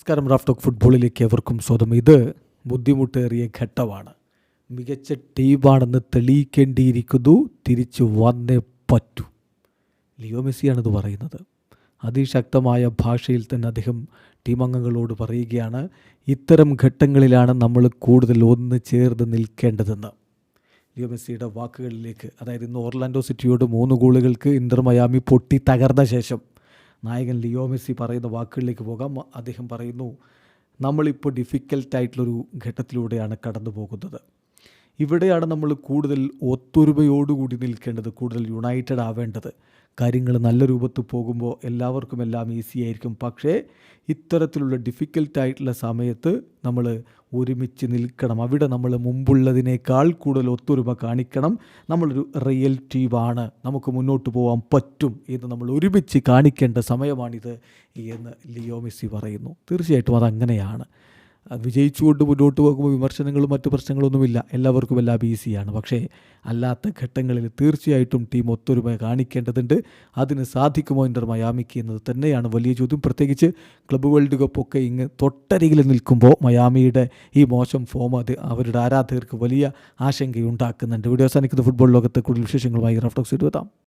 നമസ്കാരം റാഫ്റ്റോക്ക് ഫുട്ബോളിലേക്ക് എവർക്കും സ്വതം ഇത് ബുദ്ധിമുട്ടേറിയ ഘട്ടമാണ്. മികച്ച ടീമാണെന്ന് തെളിയിക്കേണ്ടിയിരിക്കുന്നു. തിരിച്ചു വന്നേ പറ്റൂ. ലിയോ മെസ്സിയാണിത് പറയുന്നത്. അതിശക്തമായ ഭാഷയിൽ തന്നെ അദ്ദേഹം ടീം അംഗങ്ങളോട് പറയുകയാണ് ഇത്തരം ഘട്ടങ്ങളിലാണ് നമ്മൾ കൂടുതൽ ഒന്ന് ചേർന്ന് നിൽക്കേണ്ടതെന്ന്. ലിയോ മെസ്സിയുടെ വാക്കുകളിലേക്ക് അതായത് ഇന്ന് ഓർലാൻഡോ സിറ്റിയോട് മൂന്ന് ഗോളുകൾക്ക് ഇന്റർ മയാമി പൊട്ടി തകർന്ന ശേഷം നായകൻ ലിയോ മെസ്സി പറയുന്ന വാക്കുകളിലേക്ക് പോകാം. അദ്ദേഹം പറയുന്നു നമ്മളിപ്പോൾ ഡിഫിക്കൽട്ടായിട്ടുള്ളൊരു ഘട്ടത്തിലൂടെയാണ് കടന്നു പോകുന്നത് ഇവിടെയാണ് നമ്മൾ കൂടുതൽ ഒത്തൊരുമയോടുകൂടി നിൽക്കേണ്ടത് കൂടുതൽ യുണൈറ്റഡ് ആവേണ്ടത്. കാര്യങ്ങൾ നല്ല രൂപത്തിൽ പോകുമ്പോൾ എല്ലാവർക്കും എല്ലാം ഈസി ആയിരിക്കും. പക്ഷേ ഇത്തരത്തിലുള്ള ഡിഫിക്കൽട്ടായിട്ടുള്ള സമയത്ത് നമ്മൾ ഒരുമിച്ച് നിൽക്കണം. അവിടെ നമ്മൾ മുമ്പുള്ളതിനേക്കാൾ കൂടുതൽ ഒത്തൊരുമ കാണിക്കണം. നമ്മളൊരു റിയൽ ടീമാണ് നമുക്ക് മുന്നോട്ട് പോകാൻ പറ്റും എന്ന് നമ്മൾ ഒരുമിച്ച് കാണിക്കേണ്ട സമയമാണിത് എന്ന് ലിയോ മെസ്സി പറയുന്നു. തീർച്ചയായിട്ടും അതങ്ങനെയാണ്. വിജയിച്ചുകൊണ്ട് മുന്നോട്ട് പോകുമ്പോൾ വിമർശനങ്ങളും മറ്റു പ്രശ്നങ്ങളൊന്നുമില്ല. എല്ലാവർക്കും എല്ലാം ഈസിയാണ് പക്ഷേ അല്ലാത്ത ഘട്ടങ്ങളിൽ തീർച്ചയായിട്ടും ടീം ഒത്തൊരുമ കാണിക്കേണ്ടതുണ്ട്. അതിന് സാധിക്കുമോ ഇന്റർ മയാമിക്ക് എന്നത് തന്നെയാണ് വലിയ ചോദ്യം. പ്രത്യേകിച്ച് ക്ലബ്ബ് വേൾഡ് കപ്പൊക്കെ ഇങ്ങ് തൊട്ടരികിൽ നിൽക്കുമ്പോൾ മയാമിയുടെ ഈ മോശം ഫോം അത് അവരുടെ ആരാധകർക്ക് വലിയ ആശങ്കയുണ്ടാക്കുന്നുണ്ട്. വീഡിയോ അവസാനിക്കുന്ന ഫുട്ബോൾ ലോകത്തെ കൂടുതൽ വിശേഷങ്ങളുമായി റഫ്ടോക്സ് എത്താം.